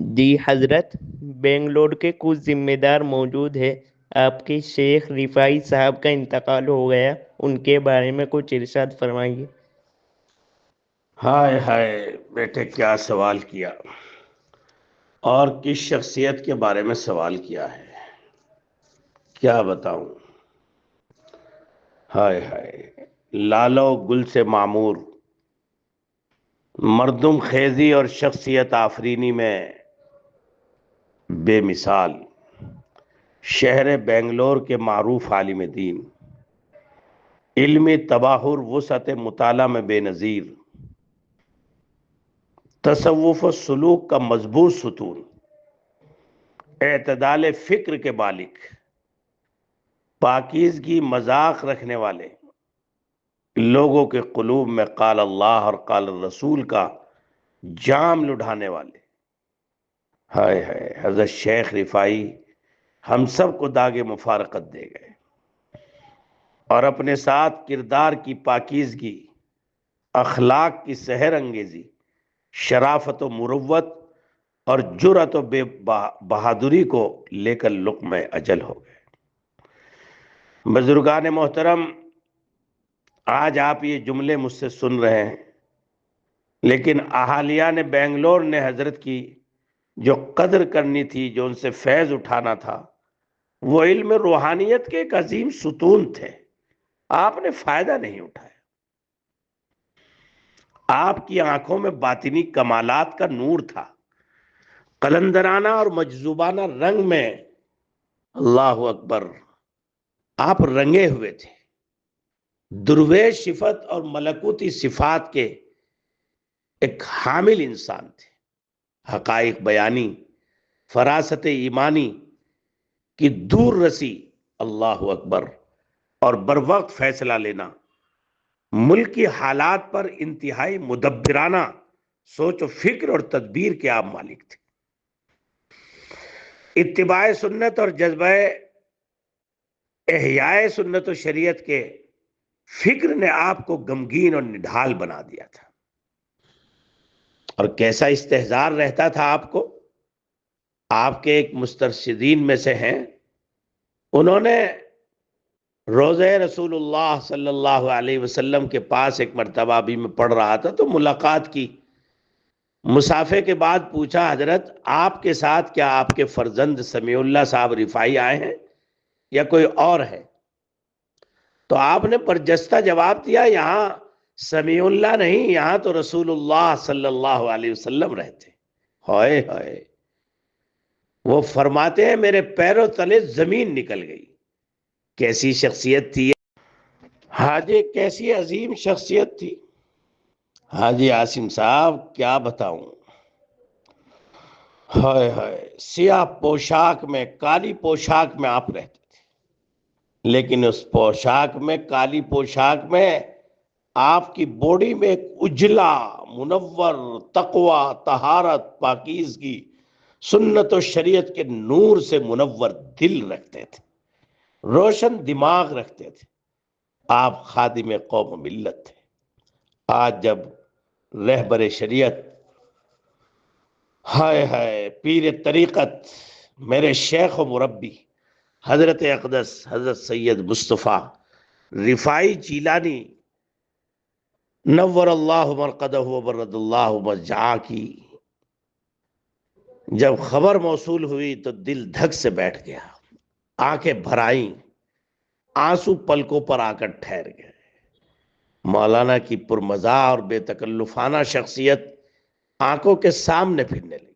جی حضرت، بنگلور کے کچھ ذمہ دار موجود ہے آپ کے شیخ رفائی صاحب کا انتقال ہو گیا، ان کے بارے میں کچھ ارشاد فرمائیے۔ ہائے ہائے، بیٹے، کیا سوال کیا۔ اور کس شخصیت کے بارے میں سوال کیا ہے؟ کیا بتاؤں؟ ہائے ہائے، لالو گل سے معمور، مردم خیزی اور شخصیت آفرینی میں بے مثال، شہر بنگلور کے معروف عالم دین۔ علمی تباہر، وسعت مطالعہ میں بے نظیر۔ تصوف و سلوک کا مضبوط ستون۔ اعتدال فکر کے بالک پاکیزگی مذاق رکھنے والے۔ لوگوں کے قلوب میں قال اللہ اور قال رسول کا جام لڑھانے والے۔ ہائے ہائے، حضرت شیخ رفائی ہم سب کو داغ مفارقت دے گئے۔ اور اپنے ساتھ کردار کی پاکیزگی، اخلاق کی سحر انگیزی، شرافت و مروت اور جرت و بے بہادری کو لے کر لک میں اجل ہو گئے۔ بزرگان محترم، آج آپ یہ جملے مجھ سے سن رہے ہیں، لیکن احالیہ نے بینگلور نے حضرت کی جو قدر کرنی تھی، جو ان سے فیض اٹھانا تھا، وہ علم روحانیت کے ایک عظیم ستون تھے۔ آپ نے فائدہ نہیں اٹھایا۔ آپ کی آنکھوں میں باطنی کمالات کا نور تھا۔ قلندرانہ اور مجذوبانہ رنگ میں اللہ اکبر آپ رنگے ہوئے تھے۔ درویش صفت اور ملکوتی صفات کے ایک حامل انسان تھے۔ حقائق بیانی، فراست ایمانی کی دور رسی اللہ اکبر اور بر وقت فیصلہ لینا، ملک کی حالات پر انتہائی مدبرانہ سوچ و فکر اور تدبیر کے آپ مالک تھے۔ اتباع سنت اور جذبہ احیاء سنت و شریعت کے فکر نے آپ کو گمگین اور نڈھال بنا دیا تھا۔ اور کیسا استحزار رہتا تھا آپ کو؟ آپ کے ایک مسترشدین میں سے ہیں۔ انہوں نے روزہ رسول اللہ صلی اللہ علیہ وسلم کے پاس ایک مرتبہ بھی میں پڑھ رہا تھا تو ملاقات کی۔ مسافے کے بعد پوچھا، حضرت، آپ کے ساتھ کیا آپ کے فرزند سمیع اللہ صاحب رفائی آئے ہیں یا کوئی اور ہے؟ تو آپ نے پرجستہ جواب دیا، یہاں سمیع اللہ نہیں، یہاں تو رسول اللہ صلی اللہ علیہ وسلم رہتے۔ ہوئے ہوئے وہ فرماتے ہیں میرے پیروں تلے زمین نکل گئی۔ کیسی شخصیت تھی حاجی ہاں کیسی عظیم شخصیت تھی۔ حاجی عاصم صاحب، کیا بتاؤں۔ ہائے ہائے۔ سیاہ پوشاک میں، کالی پوشاک میں آپ رہتے تھے۔ لیکن اس پوشاک میں، کالی پوشاک میں آپ کی بوڈی میں ایک اجلا، منور، تقوی تہارت پاکیزگی، سنت و شریعت کے نور سے منور دل رکھتے تھے، روشن دماغ رکھتے تھے۔ آپ خادم قوم ملت تھے۔ آج جب رہبر شریعت، ہائے ہائے، پیر طریقت، میرے شیخ و مربی، حضرت اقدس، حضرت سید مصطفیٰ، رفائی چیلانی نور اللہ مرقدہ و برد اللہ مرجعا کی جب خبر موصول ہوئی تو دل دھک سے بیٹھ گیا۔ آنکھیں بھرائیں۔ آنسو پلکوں پر آ کر ٹھہر گئے۔ مولانا کی پرمزا اور بے تکلفانہ شخصیت آنکھوں کے سامنے پھرنے لگی۔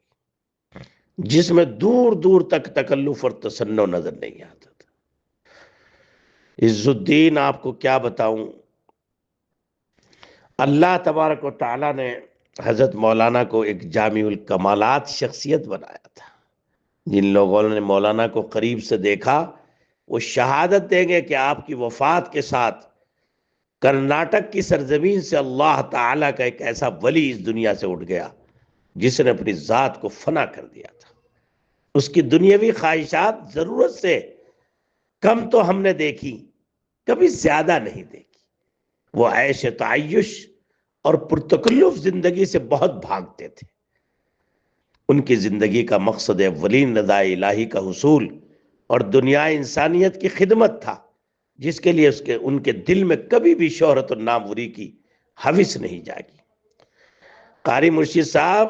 جس میں دور دور تک تکلف اور تسنو نظر نہیں آتا تھا۔ عز الدین، آپ کو کیا بتاؤں؟ اللہ تبارک و تعالیٰ نے حضرت مولانا کو ایک جامع الکمالات شخصیت بنایا تھا۔ جن لوگوں نے مولانا کو قریب سے دیکھا، وہ شہادت دیں گے کہ آپ کی وفات کے ساتھ کرناٹک کی سرزمین سے اللہ تعالیٰ کا ایک ایسا ولی اس دنیا سے اٹھ گیا جس نے اپنی ذات کو فنا کر دیا تھا۔ اس کی دنیاوی خواہشات ضرورت سے کم تو ہم نے دیکھی، کبھی زیادہ نہیں دیکھی۔ وہ عیش تعیش اور پرتکلف زندگی سے بہت بھاگتے تھے۔ ان کی زندگی کا مقصد اولین رضا الہی کا حصول اور دنیا انسانیت کی خدمت تھا، جس کے لیے اس کے، ان کے دل میں کبھی بھی شہرت اور ناموری کی حوث نہیں جائے گی۔ قاری مرشید صاحب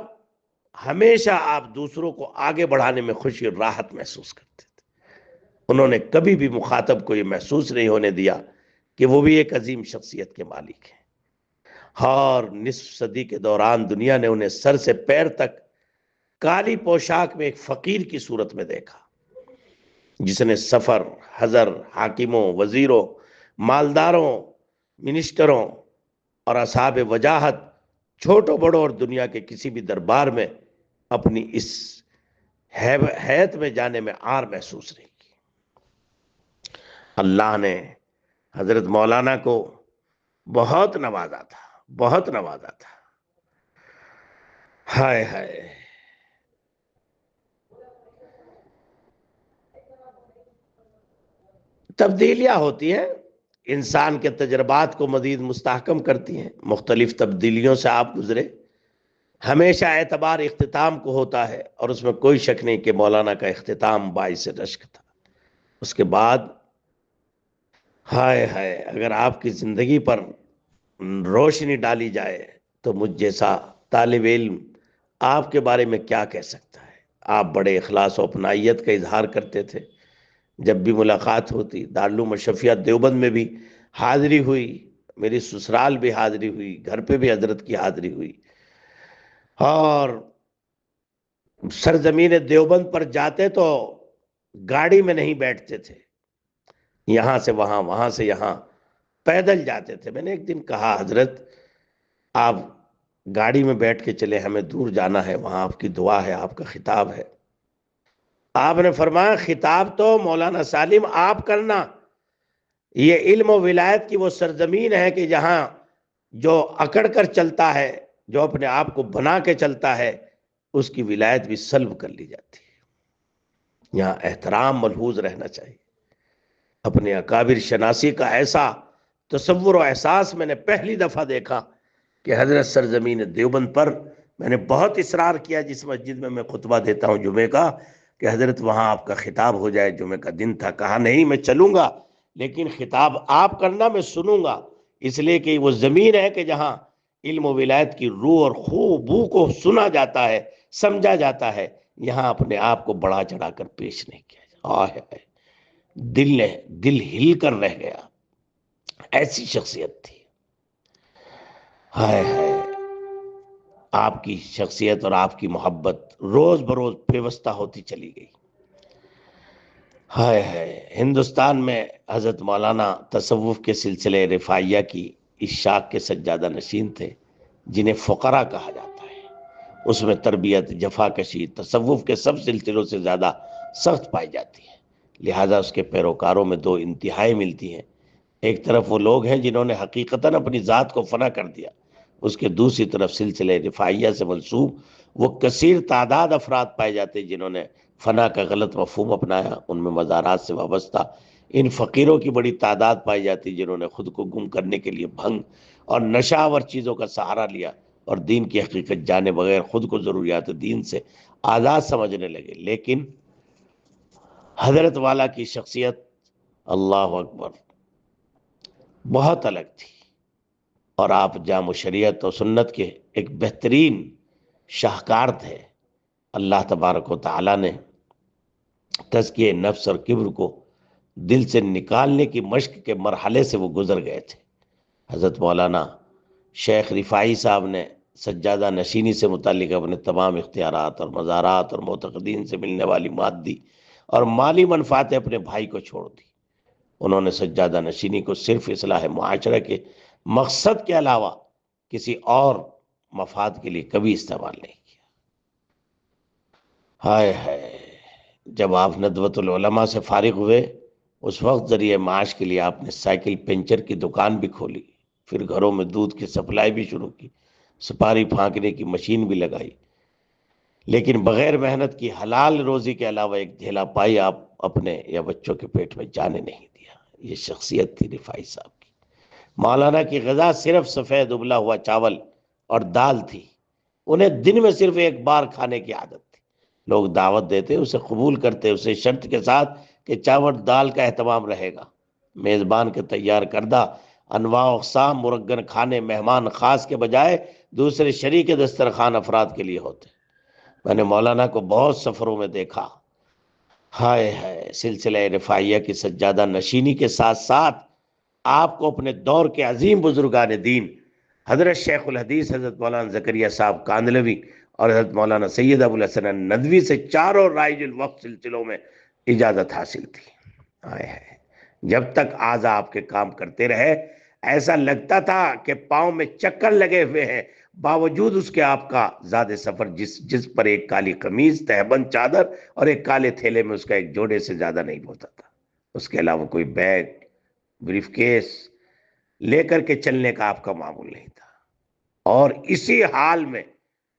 ہمیشہ آپ دوسروں کو آگے بڑھانے میں خوشی اور راحت محسوس کرتے تھے۔ انہوں نے کبھی بھی مخاطب کو یہ محسوس نہیں ہونے دیا کہ وہ بھی ایک عظیم شخصیت کے مالک ہیں۔ اور نصف صدی کے دوران دنیا نے انہیں سر سے پیر تک کالی پوشاک میں ایک فقیر کی صورت میں دیکھا، جس نے سفر، حضر، حاکموں، وزیروں، مالداروں، منسٹروں اور اصحاب وجاہت، چھوٹوں بڑوں اور دنیا کے کسی بھی دربار میں اپنی اس حیت میں جانے میں آر محسوس نہیں کی۔ اللہ نے حضرت مولانا کو بہت نوازا تھا۔ بہت نوازا تھا۔ ہائے ہائے۔ تبدیلیاں ہوتی ہیں، انسان کے تجربات کو مزید مستحکم کرتی ہیں۔ مختلف تبدیلیوں سے آپ گزرے۔ ہمیشہ اعتبار اختتام کو ہوتا ہے اور اس میں کوئی شک نہیں کہ مولانا کا اختتام باعث رشک تھا۔ اس کے بعد، ہائے ہائے، اگر آپ کی زندگی پر روشنی ڈالی جائے تو مجھ جیسا طالب علم آپ کے بارے میں کیا کہہ سکتا ہے؟ آپ بڑے اخلاص و اپنائیت کا اظہار کرتے تھے۔ جب بھی ملاقات ہوتی، دارالعلوم شفیات دیوبند میں بھی حاضری ہوئی، میری سسرال بھی حاضری ہوئی، گھر پہ بھی حضرت کی حاضری ہوئی۔ اور سرزمین دیوبند پر جاتے تو گاڑی میں نہیں بیٹھتے تھے۔ یہاں سے وہاں وہاں سے یہاں۔ پیدل جاتے تھے۔ میں نے ایک دن کہا، حضرت، آپ گاڑی میں بیٹھ کے چلے ہمیں دور جانا ہے، وہاں آپ کی دعا ہے، آپ کا خطاب ہے۔ آپ نے فرمایا، خطاب تو مولانا سالم آپ کرنا۔ یہ علم و ولایت کی وہ سرزمین ہے کہ جہاں جو اکڑ کر چلتا ہے، جو اپنے آپ کو بنا کے چلتا ہے، اس کی ولایت بھی سلب کر لی جاتی ہے۔ یہاں احترام ملحوظ رہنا چاہیے۔ اپنے اکابر شناسی کا ایسا تصور و احساس میں نے پہلی دفعہ دیکھا کہ حضرت سرزمین دیوبند پر میں نے بہت اصرار کیا جس مسجد میں میں خطبہ دیتا ہوں جمعے کا کہ حضرت وہاں آپ کا خطاب ہو جائے جمعہ کا دن تھا، کہا نہیں میں چلوں گا، لیکن خطاب آپ کرنا میں سنوں گا۔ اس لیے کہ وہ زمین ہے کہ جہاں علم و ولایت کی روح اور خو بو کو سنا جاتا ہے، سمجھا جاتا ہے، یہاں اپنے آپ کو بڑا چڑھا کر پیش نہیں کیا جائے دل نے دل ہل کر رہ گیا۔ ایسی شخصیت تھی۔ ہائے ہائے۔ آپ کی شخصیت اور آپ کی محبت روز بروز پیوستہ ہوتی چلی گئی۔ ہائے ہائے۔ ہندوستان میں حضرت مولانا تصوف کے سلسلے رفائیہ کی اس شاخ کے سجادہ نشین تھے، جنہیں فقرہ کہا جاتا ہے۔ اس میں تربیت جفا کشی تصوف کے سب سلسلوں سے زیادہ سخت پائی جاتی ہے۔ لہٰذا اس کے پیروکاروں میں دو انتہائی ملتی ہیں۔ ایک طرف وہ لوگ ہیں جنہوں نے حقیقتاً اپنی ذات کو فنا کر دیا، اس کے دوسری طرف سلسلے رفائیہ سے منسوب وہ کثیر تعداد افراد پائے جاتے جنہوں نے فنا کا غلط مفہوم اپنایا، ان میں مزارات سے وابستہ ان فقیروں کی بڑی تعداد پائی جاتی جنہوں نے خود کو گم کرنے کے لیے بھنگ اور نشاور چیزوں کا سہارا لیا اور دین کی حقیقت جانے بغیر خود کو ضروریات دین سے آزاد سمجھنے لگے۔ لیکن حضرت والا کی شخصیت، اللہ اکبر۔ بہت الگ تھی۔ اور آپ جام و شریعت و سنت کے ایک بہترین شاہکار تھے۔ اللہ تبارک و تعالیٰ نے تزکیہ نفس اور کبر کو دل سے نکالنے کی مشق کے مرحلے سے وہ گزر گئے تھے۔ حضرت مولانا شیخ رفائی صاحب نے سجادہ نشینی سے متعلق اپنے تمام اختیارات اور مزارات اور معتقدین سے ملنے والی مادی اور مالی منفاتیں اپنے بھائی کو چھوڑ دی۔ انہوں نے سجادہ نشینی کو صرف اصلاح معاشرہ کے مقصد کے علاوہ کسی اور مفاد کے لیے کبھی استعمال نہیں کیا۔ ہائے ہائے، جب آپ ندوت العلماء سے فارغ ہوئے، اس وقت ذریعے معاش کے لیے آپ نے سائیکل پنچر کی دکان بھی کھولی، پھر گھروں میں دودھ کی سپلائی بھی شروع کی، سپاری پھانکنے کی مشین بھی لگائی۔ لیکن بغیر محنت کی حلال روزی کے علاوہ ایک جھیلا پائی آپ اپنے یا بچوں کے پیٹ میں جانے نہیں یہ شخصیت تھی رفائی صاحب کی۔ مولانا کی غذا صرف سفید ابلا ہوا چاول اور دال تھی۔ انہیں دن میں صرف ایک بار کھانے کی عادت تھی۔ لوگ دعوت دیتے، اسے قبول کرتے، اسے شرط کے ساتھ کہ چاول دال کا اہتمام رہے گا۔ میزبان کے تیار کردہ انواع اقسام مرگن کھانے، مہمان خاص کے بجائے دوسرے شریک دسترخوان افراد کے لیے ہوتے۔ میں نے مولانا کو بہت سفروں میں دیکھا۔ ہائے ہائے، سلسلہ رفائیہ کی سجادہ نشینی کے ساتھ ساتھ آپ کو اپنے دور کے عظیم بزرگان دین، حضرت شیخ الحدیث، حضرت مولانا زکریہ صاحب کاندلوی اور حضرت مولانا سید ابو الحسن ندوی سے چاروں رائج الوقت سلسلوں میں اجازت حاصل تھی۔ آئے ہے جب تک آزا آپ کے کام کرتے رہے، ایسا لگتا تھا کہ پاؤں میں چکر لگے ہوئے ہیں۔ باوجود اس کے آپ کا زیادہ سفر، جس جس پر ایک کالی قمیض، تہبند چادر اور ایک کالے تھیلے میں اس کا ایک جوڑے سے زیادہ نہیں ہوتا تھا۔ اس کے علاوہ کوئی بیگ، بریف کیس لے کر کے چلنے کا آپ کا معمول نہیں تھا۔ اور اسی حال میں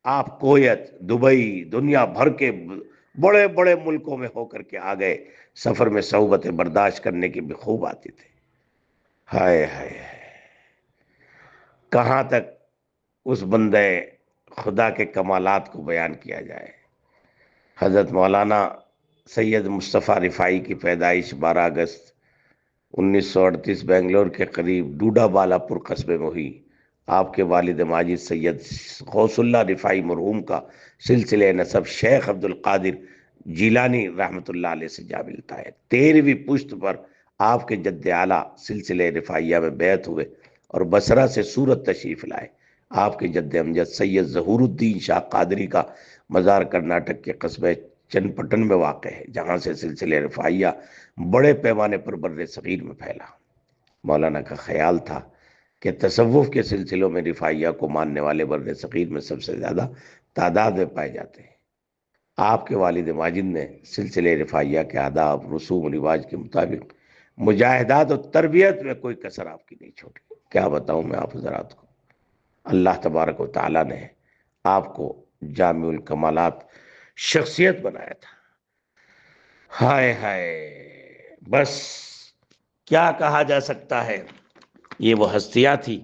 آپ کویت، دبئی، دنیا بھر کے بڑے بڑے ملکوں میں ہو کر کے آ گئے۔ سفر میں صحبتیں برداشت کرنے کی بھی خوب آتی تھے ہائے ہائے۔ کہاں تک اس بندے خدا کے کمالات کو بیان کیا جائے۔ حضرت مولانا سید مصطفیٰ رفائی کی پیدائش بارہ اگست انیس سو اڑتیس بنگلور کے قریب ڈوڈا بالا پور قصبے میں ہوئی۔ آپ کے والد ماجد سید غوث اللہ رفائی مرحوم کا سلسلہ نصب شیخ عبد القادر جیلانی رحمت اللہ علیہ سے جا ملتا ہے۔ تیرہویں پشت پر آپ کے جد اعلیٰ سلسلہ رفائیہ میں بیعت ہوئے اور بسرہ سے صورت تشریف لائے۔ آپ کے جد امجد سید ظہور الدین شاہ قادری کا مزار کرناٹک کے قصبے چن پٹن میں واقع ہے، جہاں سے سلسلہ رفائیہ بڑے پیمانے پر بر صغیر میں پھیلا۔ مولانا کا خیال تھا کہ تصوف کے سلسلوں میں رفائیہ کو ماننے والے بر صغیر میں سب سے زیادہ تعداد میں پائے جاتے ہیں۔ آپ کے والد ماجد نے سلسلہ رفائیہ کے آداب، رسوم و رواج کے مطابق مجاہدات و تربیت میں کوئی کسر آپ کی نہیں چھوٹی۔ کیا بتاؤں میں آپ حضرات کو؟ اللہ تبارک و تعالیٰ نے آپ کو جامع الکمالات شخصیت بنایا تھا۔ ہائے ہائے، بس کیا کہا جا سکتا ہے؟ یہ وہ ہستیاں تھی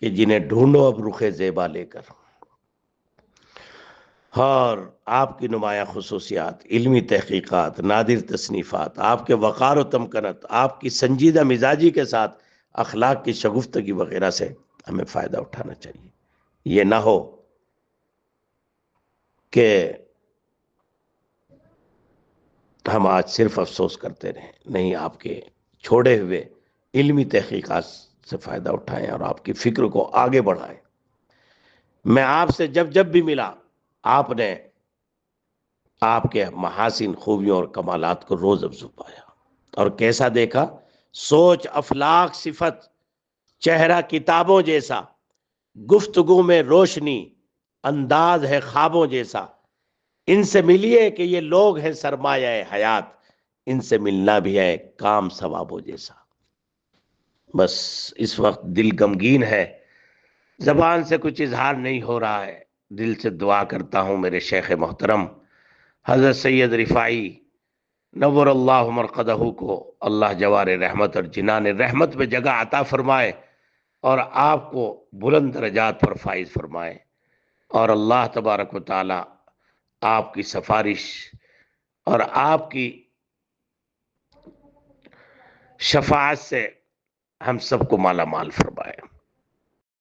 کہ جنہیں ڈھونڈو اب رخ زیبا لے کر۔ اور آپ کی نمایاں خصوصیات، علمی تحقیقات، نادر تصنیفات، آپ کے وقار و تمکنت، آپ کی سنجیدہ مزاجی کے ساتھ اخلاق کی شگفتگی وغیرہ سے۔ ہمیں فائدہ اٹھانا چاہیے۔ یہ نہ ہو کہ ہم آج صرف افسوس کرتے رہیں، نہیں، آپ کے چھوڑے ہوئے علمی تحقیقات سے فائدہ اٹھائیں اور آپ کی فکر کو آگے بڑھائیں۔ میں آپ سے جب جب بھی ملا، آپ نے آپ کے محاسن خوبیوں اور کمالات کو روز افزو پایا اور کیسا دیکھا؟ سوچ افلاق صفت چہرہ کتابوں جیسا، گفتگو میں روشنی، انداز ہے خوابوں جیسا۔ ان سے ملیے کہ یہ لوگ ہیں سرمایہ حیات، ان سے ملنا بھی ہے کام ثوابوں جیسا۔ بس اس وقت دل غمگین ہے۔ زبان سے کچھ اظہار نہیں ہو رہا ہے۔ دل سے دعا کرتا ہوں میرے شیخ محترم، حضرت سید رفائی، نور اللہ مرقدہ کو، اللہ جوار رحمت اور جنان رحمت میں جگہ عطا فرمائے۔ اور آپ کو بلند درجات پر فائز فرمائے۔ اور اللہ تبارک و تعالی آپ کی سفارش اور آپ کی شفاعت سے ہم سب کو مالا مال فرمائے۔